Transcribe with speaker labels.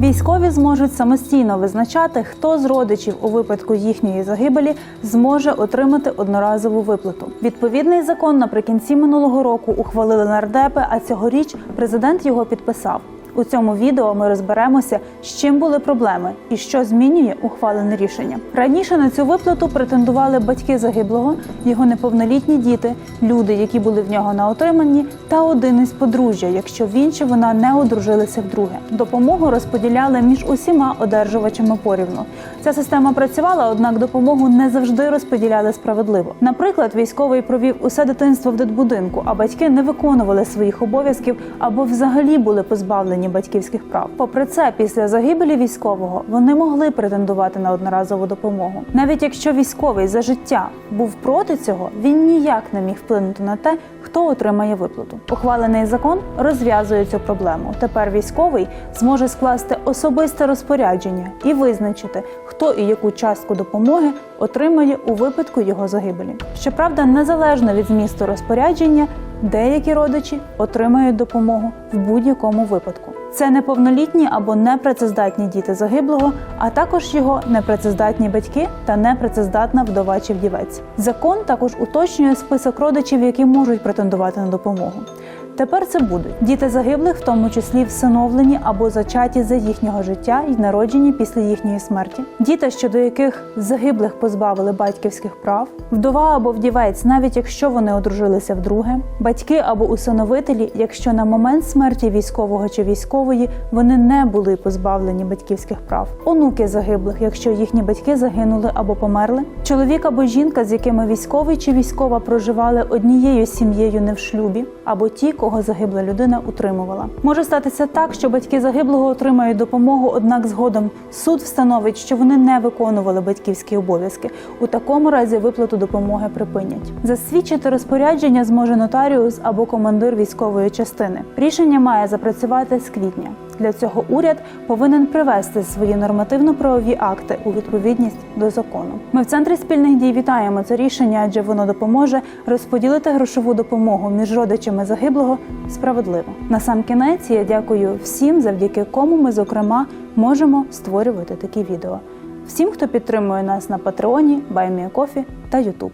Speaker 1: Військові зможуть самостійно визначати, хто з родичів у випадку їхньої загибелі зможе отримати одноразову виплату. Відповідний закон наприкінці минулого року ухвалили нардепи, а цьогоріч президент його підписав. У цьому відео ми розберемося, з чим були проблеми і що змінює ухвалене рішення. Раніше на цю виплату претендували батьки загиблого, його неповнолітні діти, люди, які були в нього на отриманні, та один із подружжя, якщо він чи вона не одружилися вдруге. Допомогу розподіляли між усіма одержувачами порівну. Ця система працювала, однак допомогу не завжди розподіляли справедливо. Наприклад, військовий провів усе дитинство в дитбудинку, а батьки не виконували своїх обов'язків або взагалі були позбавлені батьківських прав. Попри це, після загибелі військового вони могли претендувати на одноразову допомогу. Навіть якщо військовий за життя був проти цього, він ніяк не міг вплинути на те, хто отримає виплату. Ухвалений закон розв'язує цю проблему. Тепер військовий зможе скласти особисте розпорядження і визначити, хто і яку частку допомоги отримає у випадку його загибелі. Щоправда, незалежно від змісту розпорядження, деякі родичі отримають допомогу в будь-якому випадку. Це неповнолітні або непрацездатні діти загиблого, а також його непрацездатні батьки та непрацездатна вдова чи вдівець. Закон також уточнює список родичів, які можуть претендувати на допомогу. Тепер це будуть діти загиблих, в тому числі всиновлені або зачаті за їхнього життя і народжені після їхньої смерті, діти, щодо яких загиблих позбавили батьківських прав, вдова або вдівець, навіть якщо вони одружилися вдруге, батьки або усиновителі, якщо на момент смерті військового чи військової вони не були позбавлені батьківських прав, онуки загиблих, якщо їхні батьки загинули або померли, чоловік або жінка, з якими військовий чи військова проживали однією сім'єю не в шлюбі, або ті, кого загибла людина утримувала. Може статися так, що батьки загиблого отримають допомогу, однак згодом суд встановить, що вони не виконували батьківські обов'язки. У такому разі виплату допомоги припинять. Засвідчити розпорядження зможе нотаріус або командир військової частини. Рішення має запрацювати з квітня. Для цього уряд повинен привести свої нормативно-правові акти у відповідність до закону. Ми в центрі спільних дій вітаємо це рішення, адже воно допоможе розподілити грошову допомогу між родичами загиблого справедливо. На сам кінець я дякую всім, завдяки кому ми, зокрема, можемо створювати такі відео. Всім, хто підтримує нас на Патреоні, Байміякофі та Ютуб.